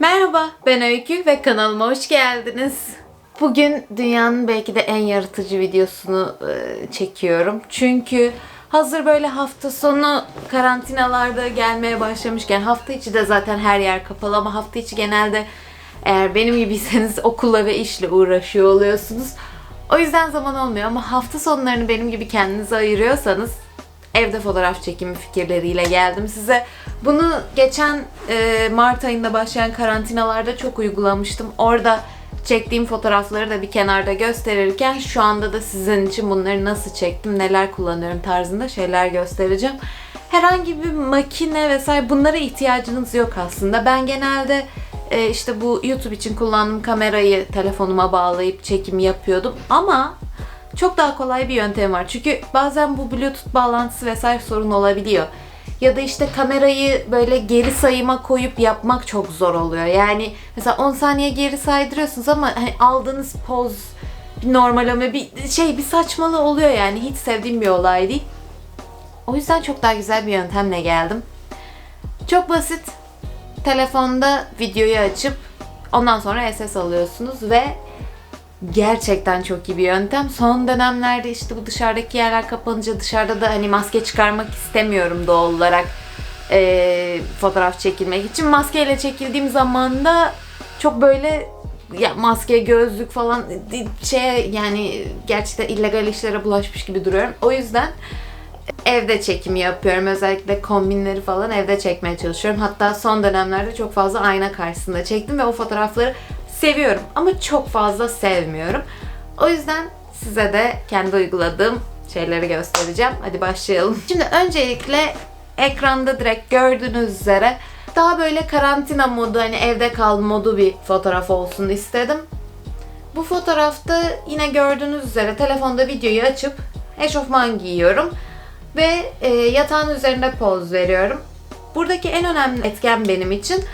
Merhaba, ben Öykü ve kanalıma hoş geldiniz. Bugün dünyanın belki de en yaratıcı videosunu e, çekiyorum. Çünkü hazır böyle hafta sonu karantinalarda gelmeye başlamışken hafta içi de zaten her yer kapalı ama hafta içi genelde eğer benim gibiyseniz okulla ve işle uğraşıyor oluyorsunuz. O yüzden zaman olmuyor ama hafta sonlarını benim gibi kendinize ayırıyorsanız evde fotoğraf çekimi fikirleriyle geldim size. Bunu geçen e, Mart ayında başlayan karantinalarda çok uygulamıştım. Orada çektiğim fotoğrafları da bir kenarda gösterirken şu anda da sizin için bunları nasıl çektim, neler kullanıyorum tarzında şeyler göstereceğim. Herhangi bir makine vesaire bunlara ihtiyacınız yok aslında. Ben genelde e, işte bu YouTube için kullandığım kamerayı telefonuma bağlayıp çekim yapıyordum ama çok daha kolay bir yöntem var. Çünkü bazen bu Bluetooth bağlantısı vesaire sorun olabiliyor. Ya da işte kamerayı böyle geri sayıma koyup yapmak çok zor oluyor. Yani mesela 10 saniye geri saydırıyorsunuz ama hani aldığınız poz bir normaleme bir şey bir saçmalığı oluyor yani. Hiç sevdiğim bir olay değil. O yüzden çok daha güzel bir yöntemle geldim. Çok basit. Telefonda videoyu açıp ondan sonra SS alıyorsunuz ve gerçekten çok iyi bir yöntem. Son dönemlerde işte bu dışarıdaki yerler kapanınca dışarıda da hani maske çıkarmak istemiyorum doğal olarak e, fotoğraf çekilmek için. Maskeyle çekildiğim zaman da çok böyle ya maske, gözlük falan şey yani gerçekten illegal işlere bulaşmış gibi duruyorum. O yüzden evde çekim yapıyorum. Özellikle kombinleri falan evde çekmeye çalışıyorum. Hatta son dönemlerde çok fazla ayna karşısında çektim ve o fotoğrafları seviyorum ama çok fazla sevmiyorum. O yüzden size de kendi uyguladığım şeyleri göstereceğim. Hadi başlayalım. Şimdi öncelikle ekranda direkt gördüğünüz üzere daha böyle karantina modu hani evde kal modu bir fotoğraf olsun istedim. Bu fotoğrafta yine gördüğünüz üzere telefonda videoyu açıp eşofman giyiyorum ve e, yatağın üzerinde poz veriyorum. Buradaki en önemli etken benim için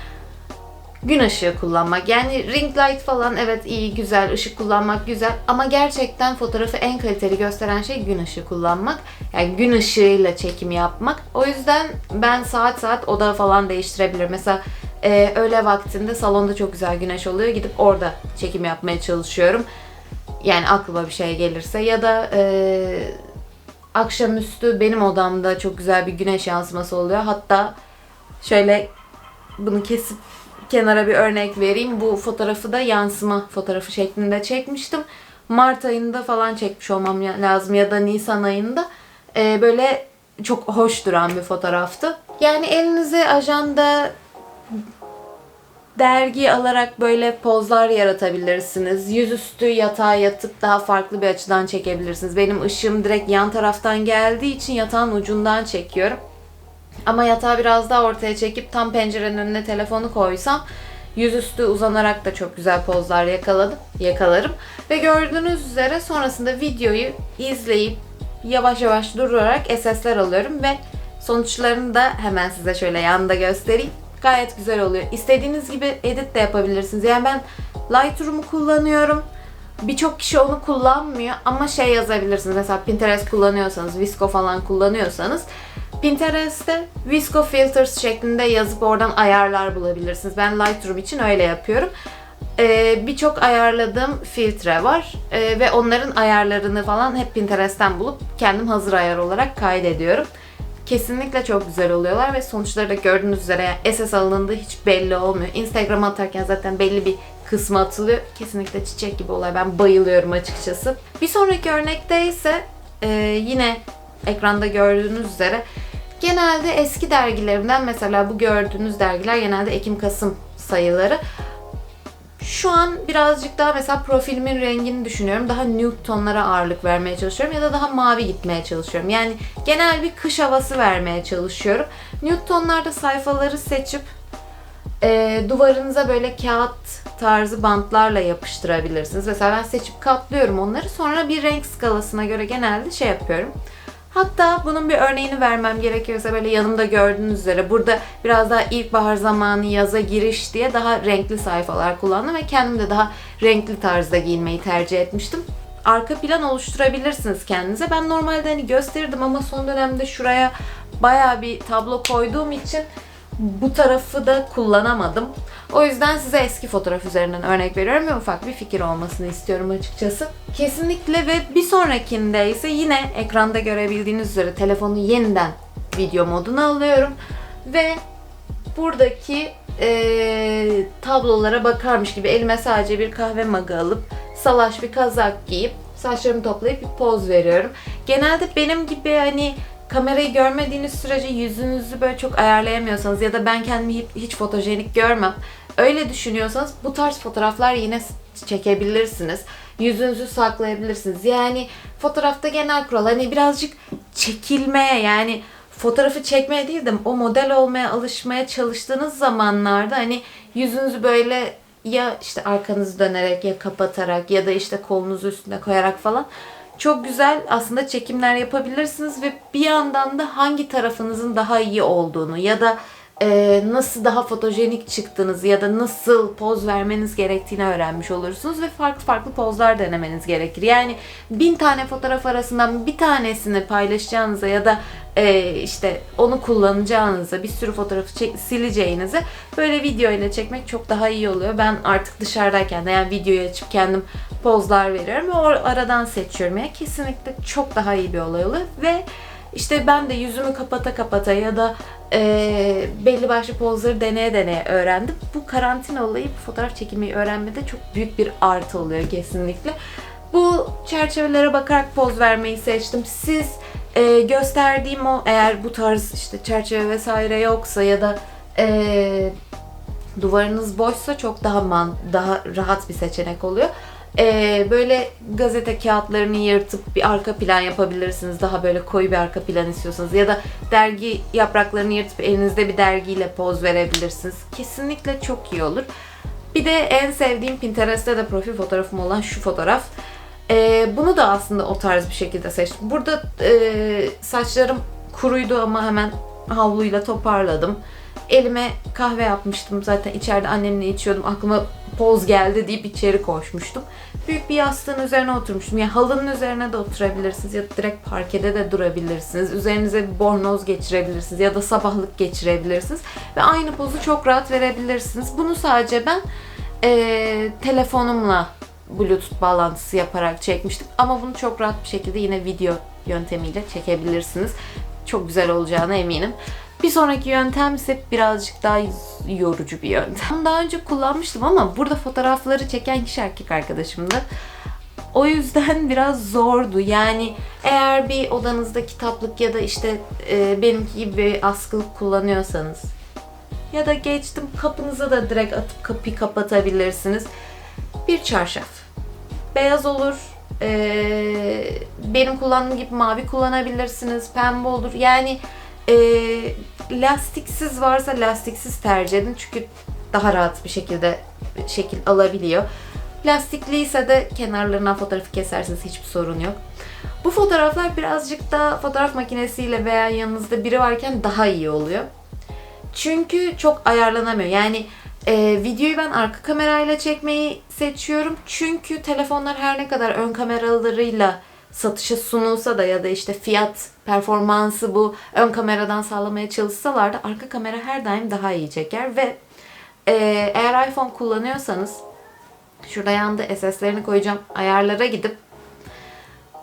gün ışığı kullanmak. Yani ring light falan evet iyi güzel ışık kullanmak güzel ama gerçekten fotoğrafı en kaliteli gösteren şey gün ışığı kullanmak. Yani gün ışığıyla çekim yapmak. O yüzden ben saat saat oda falan değiştirebilirim. Mesela e, öğle vaktinde salonda çok güzel güneş oluyor. Gidip orada çekim yapmaya çalışıyorum. Yani aklıma bir şey gelirse ya da e, akşamüstü benim odamda çok güzel bir güneş yansıması oluyor. Hatta şöyle bunu kesip kenara bir örnek vereyim. Bu fotoğrafı da yansıma fotoğrafı şeklinde çekmiştim. Mart ayında falan çekmiş olmam lazım ya da Nisan ayında. Ee, böyle çok hoş duran bir fotoğraftı. Yani elinize ajanda dergi alarak böyle pozlar yaratabilirsiniz. Yüzüstü yatağa yatıp daha farklı bir açıdan çekebilirsiniz. Benim ışığım direkt yan taraftan geldiği için yatağın ucundan çekiyorum. Ama yatağı biraz daha ortaya çekip tam pencerenin önüne telefonu koysam yüzüstü uzanarak da çok güzel pozlar yakaladım, yakalarım. Ve gördüğünüz üzere sonrasında videoyu izleyip yavaş yavaş durarak SS'ler alıyorum ve sonuçlarını da hemen size şöyle yanda göstereyim. Gayet güzel oluyor. İstediğiniz gibi edit de yapabilirsiniz. Yani ben Lightroom'u kullanıyorum. Birçok kişi onu kullanmıyor ama şey yazabilirsiniz. Mesela Pinterest kullanıyorsanız, Visco falan kullanıyorsanız Pinterest'te Visco Filters şeklinde yazıp oradan ayarlar bulabilirsiniz. Ben Lightroom için öyle yapıyorum. Ee, Birçok ayarladığım filtre var ee, ve onların ayarlarını falan hep Pinterest'ten bulup kendim hazır ayar olarak kaydediyorum. Kesinlikle çok güzel oluyorlar ve sonuçları da gördüğünüz üzere SS alındığı hiç belli olmuyor. Instagram'a atarken zaten belli bir kısmı atılıyor. Kesinlikle çiçek gibi olay. Ben bayılıyorum açıkçası. Bir sonraki örnekte ise e, yine ekranda gördüğünüz üzere genelde eski dergilerimden mesela bu gördüğünüz dergiler genelde Ekim-Kasım sayıları. Şu an birazcık daha mesela profilimin rengini düşünüyorum. Daha nude tonlara ağırlık vermeye çalışıyorum ya da daha mavi gitmeye çalışıyorum. Yani genel bir kış havası vermeye çalışıyorum. Nude tonlarda sayfaları seçip e, duvarınıza böyle kağıt tarzı bantlarla yapıştırabilirsiniz. Mesela ben seçip katlıyorum onları. Sonra bir renk skalasına göre genelde şey yapıyorum. Hatta bunun bir örneğini vermem gerekiyorsa böyle yanımda gördüğünüz üzere burada biraz daha ilkbahar zamanı yaza giriş diye daha renkli sayfalar kullandım ve kendim de daha renkli tarzda giyinmeyi tercih etmiştim. Arka plan oluşturabilirsiniz kendinize. Ben normalde hani gösterirdim ama son dönemde şuraya baya bir tablo koyduğum için bu tarafı da kullanamadım. O yüzden size eski fotoğraf üzerinden örnek veriyorum ve ufak bir fikir olmasını istiyorum açıkçası. Kesinlikle ve bir sonrakinde ise yine ekranda görebildiğiniz üzere telefonu yeniden video moduna alıyorum ve buradaki eee, tablolara bakarmış gibi elime sadece bir kahve mug'ı alıp salaş bir kazak giyip saçlarımı toplayıp bir poz veriyorum. Genelde benim gibi hani kamerayı görmediğiniz sürece yüzünüzü böyle çok ayarlayamıyorsanız ya da ben kendimi hiç, fotojenik görmem. Öyle düşünüyorsanız bu tarz fotoğraflar yine çekebilirsiniz. Yüzünüzü saklayabilirsiniz. Yani fotoğrafta genel kural hani birazcık çekilmeye yani fotoğrafı çekmeye değil de o model olmaya alışmaya çalıştığınız zamanlarda hani yüzünüzü böyle ya işte arkanızı dönerek ya kapatarak ya da işte kolunuzu üstüne koyarak falan çok güzel aslında çekimler yapabilirsiniz ve bir yandan da hangi tarafınızın daha iyi olduğunu ya da e, nasıl daha fotojenik çıktığınızı ya da nasıl poz vermeniz gerektiğini öğrenmiş olursunuz ve farklı farklı pozlar denemeniz gerekir. Yani bin tane fotoğraf arasından bir tanesini paylaşacağınıza ya da e, işte onu kullanacağınıza bir sürü fotoğrafı çek- sileceğinize böyle video ile çekmek çok daha iyi oluyor. Ben artık dışarıdayken de yani videoyu açıp kendim pozlar veriyorum ve o aradan seçiyorum. Yani kesinlikle çok daha iyi bir olay oluyor ve işte ben de yüzümü kapata kapata ya da e, belli başlı pozları deneye deneye öğrendim. Bu karantina olayı fotoğraf çekmeyi öğrenmede çok büyük bir artı oluyor kesinlikle. Bu çerçevelere bakarak poz vermeyi seçtim. Siz e, gösterdiğim o eğer bu tarz işte çerçeve vesaire yoksa ya da e, duvarınız boşsa çok daha man, daha rahat bir seçenek oluyor. Ee, böyle gazete kağıtlarını yırtıp bir arka plan yapabilirsiniz. Daha böyle koyu bir arka plan istiyorsanız. Ya da dergi yapraklarını yırtıp elinizde bir dergiyle poz verebilirsiniz. Kesinlikle çok iyi olur. Bir de en sevdiğim Pinterest'te de profil fotoğrafım olan şu fotoğraf. Ee, bunu da aslında o tarz bir şekilde seçtim. Burada e, saçlarım kuruydu ama hemen havluyla toparladım. Elime kahve yapmıştım zaten içeride annemle içiyordum. Aklıma poz geldi deyip içeri koşmuştum. Büyük bir yastığın üzerine oturmuştum. Yani halının üzerine de oturabilirsiniz ya da direkt parkede de durabilirsiniz. Üzerinize bir bornoz geçirebilirsiniz ya da sabahlık geçirebilirsiniz. Ve aynı pozu çok rahat verebilirsiniz. Bunu sadece ben eee, telefonumla Bluetooth bağlantısı yaparak çekmiştim. Ama bunu çok rahat bir şekilde yine video yöntemiyle çekebilirsiniz. Çok güzel olacağına eminim. Bir sonraki yöntem ise birazcık daha yorucu bir yöntem. Daha önce kullanmıştım ama burada fotoğrafları çeken kişi erkek arkadaşımdı. O yüzden biraz zordu. Yani eğer bir odanızda kitaplık ya da işte e, benimki gibi askılık kullanıyorsanız ya da geçtim kapınıza da direkt atıp kapıyı kapatabilirsiniz. Bir çarşaf. Beyaz olur. Ee, benim kullandığım gibi mavi kullanabilirsiniz. Pembe olur. Yani e, lastiksiz varsa lastiksiz tercih edin. Çünkü daha rahat bir şekilde şekil alabiliyor. Lastikli ise de kenarlarına fotoğrafı kesersiniz. Hiçbir sorun yok. Bu fotoğraflar birazcık da fotoğraf makinesiyle veya yanınızda biri varken daha iyi oluyor. Çünkü çok ayarlanamıyor. Yani e, videoyu ben arka kamerayla çekmeyi seçiyorum. Çünkü telefonlar her ne kadar ön kameralarıyla satışa sunulsa da ya da işte fiyat performansı bu ön kameradan sağlamaya çalışsalar da arka kamera her daim daha iyi çeker ve e, eğer iPhone kullanıyorsanız şurada yanda SS'lerini koyacağım ayarlara gidip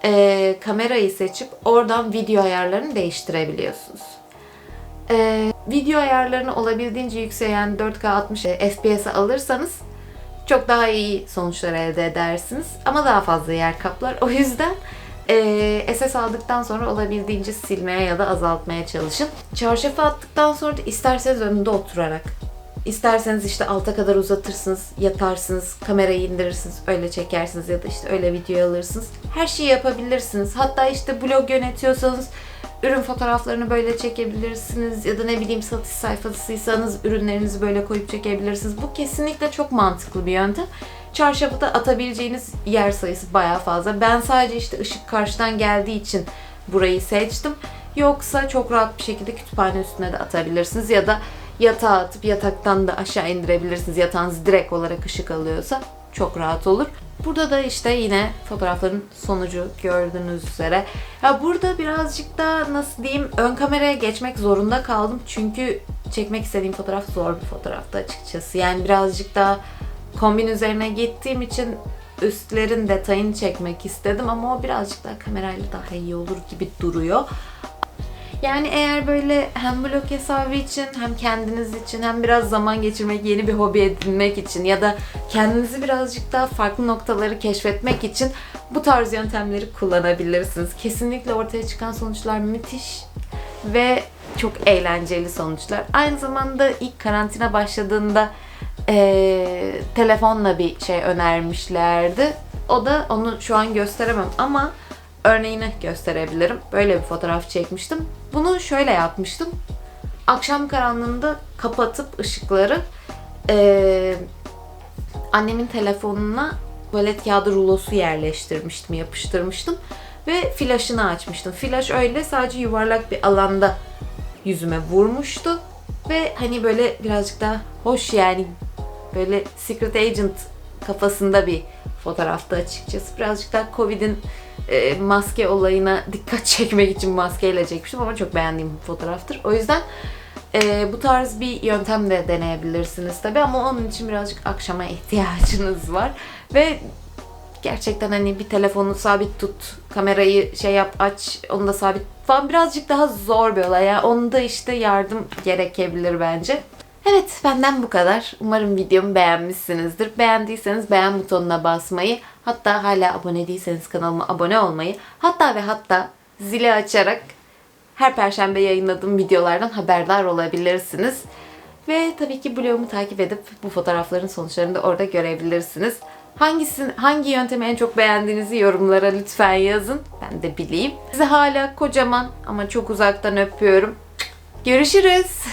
e, kamerayı seçip oradan video ayarlarını değiştirebiliyorsunuz. E, video ayarlarını olabildiğince yüksek yani 4K 60 FPS'e alırsanız çok daha iyi sonuçlar elde edersiniz. Ama daha fazla yer kaplar. O yüzden e, SS aldıktan sonra olabildiğince silmeye ya da azaltmaya çalışın. Çarşafı attıktan sonra da isterseniz önünde oturarak İsterseniz işte alta kadar uzatırsınız, yatarsınız, kamerayı indirirsiniz, öyle çekersiniz ya da işte öyle video alırsınız. Her şeyi yapabilirsiniz. Hatta işte blog yönetiyorsanız ürün fotoğraflarını böyle çekebilirsiniz ya da ne bileyim satış sayfasıysanız ürünlerinizi böyle koyup çekebilirsiniz. Bu kesinlikle çok mantıklı bir yöntem. Çarşafı da atabileceğiniz yer sayısı bayağı fazla. Ben sadece işte ışık karşıdan geldiği için burayı seçtim. Yoksa çok rahat bir şekilde kütüphane üstüne de atabilirsiniz ya da yatağa atıp yataktan da aşağı indirebilirsiniz. Yatağınız direkt olarak ışık alıyorsa çok rahat olur. Burada da işte yine fotoğrafların sonucu gördüğünüz üzere. Ya burada birazcık da nasıl diyeyim ön kameraya geçmek zorunda kaldım. Çünkü çekmek istediğim fotoğraf zor bir fotoğraftı açıkçası. Yani birazcık daha kombin üzerine gittiğim için üstlerin detayını çekmek istedim ama o birazcık daha kamerayla daha iyi olur gibi duruyor. Yani eğer böyle hem blog hesabı için hem kendiniz için hem biraz zaman geçirmek, yeni bir hobi edinmek için ya da kendinizi birazcık daha farklı noktaları keşfetmek için bu tarz yöntemleri kullanabilirsiniz. Kesinlikle ortaya çıkan sonuçlar müthiş ve çok eğlenceli sonuçlar. Aynı zamanda ilk karantina başladığında eee, telefonla bir şey önermişlerdi. O da onu şu an gösteremem ama örneğini gösterebilirim. Böyle bir fotoğraf çekmiştim. Bunu şöyle yapmıştım. Akşam karanlığında kapatıp ışıkları eee, annemin telefonuna tuvalet kağıdı rulosu yerleştirmiştim, yapıştırmıştım ve flaşını açmıştım. Flaş öyle sadece yuvarlak bir alanda yüzüme vurmuştu ve hani böyle birazcık daha hoş yani böyle Secret Agent kafasında bir fotoğrafta açıkçası. Birazcık daha Covid'in e, maske olayına dikkat çekmek için maskeyle çekmiştim ama çok beğendiğim bir fotoğraftır. O yüzden e, bu tarz bir yöntem de deneyebilirsiniz tabi ama onun için birazcık akşama ihtiyacınız var ve gerçekten hani bir telefonu sabit tut, kamerayı şey yap aç, onu da sabit falan birazcık daha zor bir olay. Yani onda işte yardım gerekebilir bence. Evet benden bu kadar. Umarım videomu beğenmişsinizdir. Beğendiyseniz beğen butonuna basmayı, hatta hala abone değilseniz kanalıma abone olmayı, hatta ve hatta zili açarak her perşembe yayınladığım videolardan haberdar olabilirsiniz. Ve tabii ki blogumu takip edip bu fotoğrafların sonuçlarını da orada görebilirsiniz. Hangisini, hangi yöntemi en çok beğendiğinizi yorumlara lütfen yazın. Ben de bileyim. Sizi hala kocaman ama çok uzaktan öpüyorum. Görüşürüz.